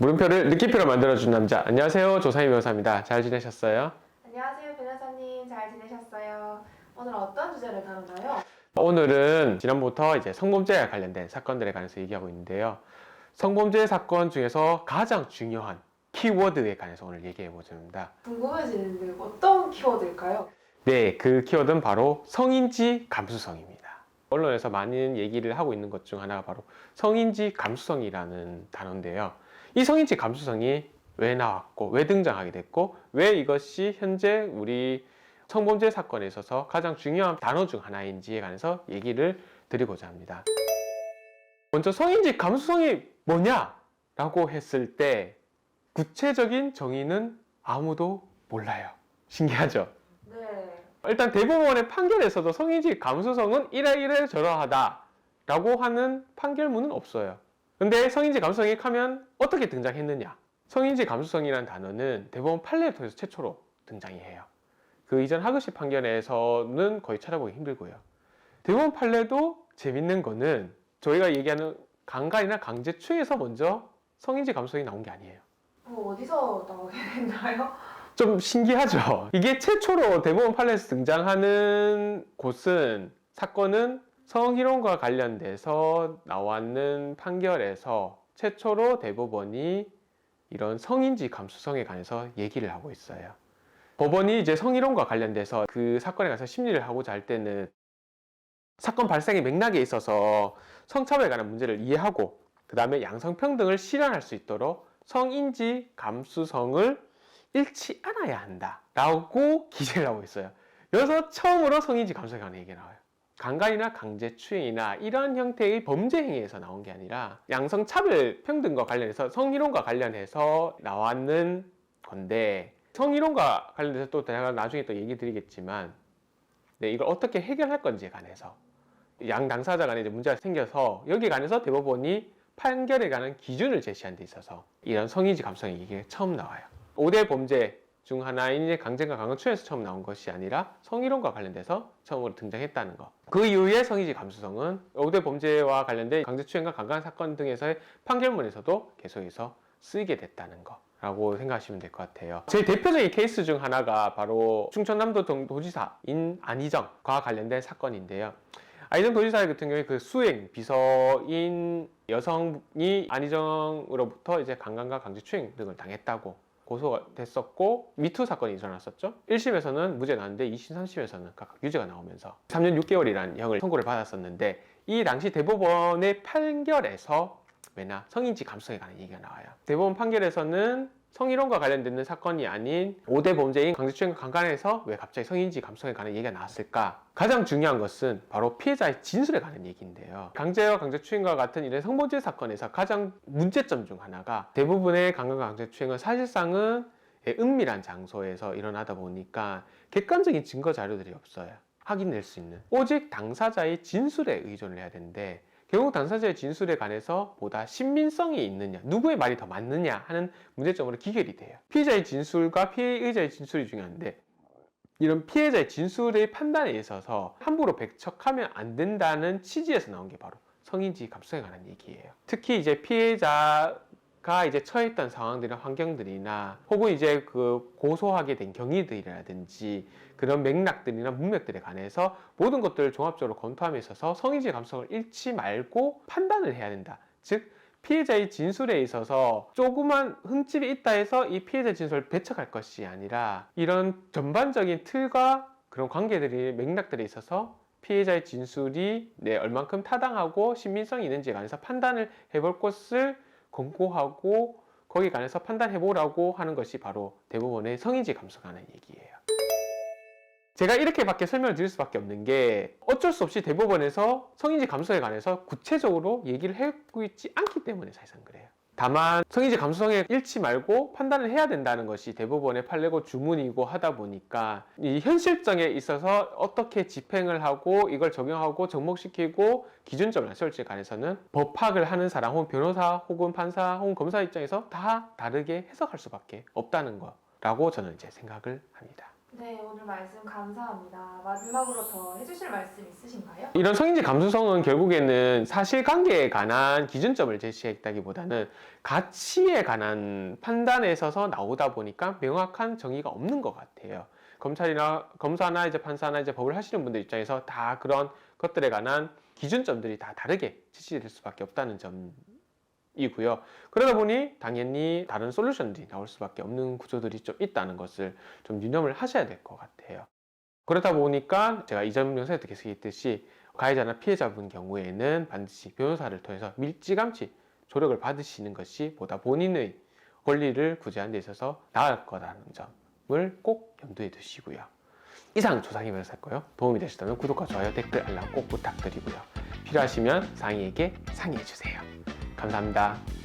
물음표를 느낌표로 만들어준 남자. 안녕하세요. 조상희 변호사입니다. 잘 지내셨어요? 안녕하세요, 변호사님. 잘 지내셨어요? 오늘 어떤 주제를 다루나요? 오늘은 지난부터 이제 성범죄에 관련된 사건들에 관해서 얘기하고 있는데요. 성범죄 사건 중에서 가장 중요한 키워드에 관해서 오늘 얘기해 보겠습니다. 궁금해지는데 어떤 키워드일까요? 네, 그 키워드는 바로 성인지 감수성입니다. 언론에서 많은 얘기를 하고 있는 것 중 하나가 바로 성인지 감수성이라는 단어인데요. 이 성인지 감수성이 왜 나왔고, 왜 등장하게 됐고, 왜 이것이 현재 우리 성범죄 사건에 있어서 가장 중요한 단어 중 하나인지에 관해서 얘기를 드리고자 합니다. 먼저 성인지 감수성이 뭐냐라고 했을 때 구체적인 정의는 아무도 몰라요. 신기하죠? 네. 일단 대법원의 판결에서도 성인지 감수성은 이래이래 저러하다라고 하는 판결문은 없어요. 근데 성인지 감수성이 하면 어떻게 등장했느냐? 성인지 감수성이라는 단어는 대법원 판례를 통해서 최초로 등장이 해요. 그 이전 하급식 판결에서는 거의 찾아보기 힘들고요. 대법원 판례도 재밌는 거는 저희가 얘기하는 강간이나 강제추에서 먼저 성인지 감수성이 나온 게 아니에요. 뭐 어디서 나오게 됐나요? 좀 신기하죠. 이게 최초로 대법원 판례에서 등장하는 곳은 사건은 성희롱과 관련돼서 나왔는 판결에서 최초로 대법원이 이런 성인지 감수성에 관해서 얘기를 하고 있어요. 법원이 이제 성희롱과 관련돼서 그 사건에 관해서 심리를 하고자 할 때는 사건 발생의 맥락에 있어서 성차별에 관한 문제를 이해하고 그 다음에 양성평등을 실현할 수 있도록 성인지 감수성을 잃지 않아야 한다 라고 기재를 하고 있어요. 여기서 처음으로 성인지 감수성에 관한 얘기가 나와요. 강간이나 강제추행이나 이런 형태의 범죄 행위에서 나온 게 아니라 양성 차별 평등과 관련해서 성희롱과 관련해서 나왔는 건데 성희롱과 관련해서 또 제가 나중에 또 얘기 드리겠지만 네, 이걸 어떻게 해결할 건지에 관해서 양 당사자 간에 이제 문제가 생겨서 여기에 관해서 대법원이 판결에 관한 기준을 제시한 데 있어서 이런 성인지 감성이 이게 처음 나와요. 5대 범죄 중 하나인 이제 강제과 강간추에서 처음 나온 것이 아니라 성희롱과 관련돼서 처음으로 등장했다는 것. 그 이후에 성인지 감수성은 5대 범죄와 관련된 강제추행과 강간 사건 등에서의 판결문에서도 계속해서 쓰이게 됐다는 거. 라고 생각하시면 될 것 같아요. 제일 대표적인 케이스 중 하나가 바로 충청남도 동- 도지사인 안희정과 관련된 사건인데요. 안희정 도지사 같은 경우에 그 수행 비서인 여성이 안희정으로부터 이제 강간과 강제추행 등을 당했다고 고소가 됐었고 미투 사건이 일어났었죠. 1심에서는 무죄 나왔는데 2심, 3심에서는 각각 유죄가 나오면서 3년 6개월이라는 형을 선고를 받았었는데 이 당시 대법원의 판결에서 왜냐 성인지 감수성에 관한 얘기가 나와요. 대법원 판결에서는 성희롱과 관련되는 사건이 아닌 5대 범죄인 강제추행과 강간에서 왜 갑자기 성인지 감수성에 관한 얘기가 나왔을까? 가장 중요한 것은 바로 피해자의 진술에 관한 얘기인데요. 강제와 강제추행과 같은 이런 성범죄 사건에서 가장 문제점 중 하나가 대부분의 강간과 강제추행은 사실상은 예, 은밀한 장소에서 일어나다 보니까 객관적인 증거 자료들이 없어요. 확인될 수 있는. 오직 당사자의 진술에 의존을 해야 되는데 결국 당사자의 진술에 관해서 보다 신빙성이 있느냐, 누구의 말이 더 맞느냐 하는 문제점으로 기결이 돼요. 피해자의 진술과 피해의자의 진술이 중요한데 이런 피해자의 진술의 판단에 있어서 함부로 배척하면 안 된다는 취지에서 나온 게 바로 성인지 감수성에 관한 얘기예요. 특히 이제 피해자 가 이제 처했던 상황들이나 환경들이나 혹은 이제 그 고소하게 된 경위들이라든지 그런 맥락들이나 문맥들에 관해서 모든 것들을 종합적으로 검토함에 있어서 성인지 감성을 잃지 말고 판단을 해야 된다. 즉 피해자의 진술에 있어서 조그만 흠집이 있다 해서 이 피해자 진술을 배척할 것이 아니라 이런 전반적인 틀과 그런 관계들이 맥락들에 있어서 피해자의 진술이 네, 얼만큼 타당하고 신빙성이 있는지에 관해서 판단을 해볼 것을 권고하고 거기에 관해서 판단해보라고 하는 것이 바로 대부분의 성인지 감수하는 얘기예요. 제가 이렇게밖에 설명을 드릴 수밖에 없는 게 어쩔 수 없이 대법원에서 성인지 감수성에 관해서 구체적으로 얘기를 하고 있지 않기 때문에 사실상 그래요. 다만 성인지 감수성에 잃지 말고 판단을 해야 된다는 것이 대법원의 판례고 주문이고 하다 보니까 이 현실성에 있어서 어떻게 집행을 하고 이걸 적용하고 접목시키고 기준점을 세울지에 관해서는 법학을 하는 사람 혹은 변호사 혹은 판사 혹은 검사 입장에서 다 다르게 해석할 수밖에 없다는 거라고 저는 이제 생각을 합니다. 네, 오늘 말씀 감사합니다. 마지막으로 더 해주실 말씀 있으신가요? 이런 성인지 감수성은 결국에는 사실관계에 관한 기준점을 제시했다기보다는 가치에 관한 판단에 있어서 나오다 보니까 명확한 정의가 없는 것 같아요. 검찰이나 검사나 이제 판사나 이제 법을 하시는 분들 입장에서 다 그런 것들에 관한 기준점들이 다 다르게 제시될 수밖에 없다는 점 이고요. 그러다 보니 당연히 다른 솔루션들이 나올 수밖에 없는 구조들이 좀 있다는 것을 좀 유념을 하셔야 될 것 같아요. 그러다 보니까 제가 이전 영상에도 계속 얘기했듯이 가해자나 피해자분 경우에는 반드시 변호사를 통해서 밀지감치 조력을 받으시는 것이 보다 본인의 권리를 구제하는 데 있어서 나을 거라는 점을 꼭 염두에 두시고요. 이상 조상희 변호사였고요. 도움이 되셨다면 구독과 좋아요, 댓글, 알람 꼭 부탁드리고요. 필요하시면 상희에게 상의해주세요. 감사합니다.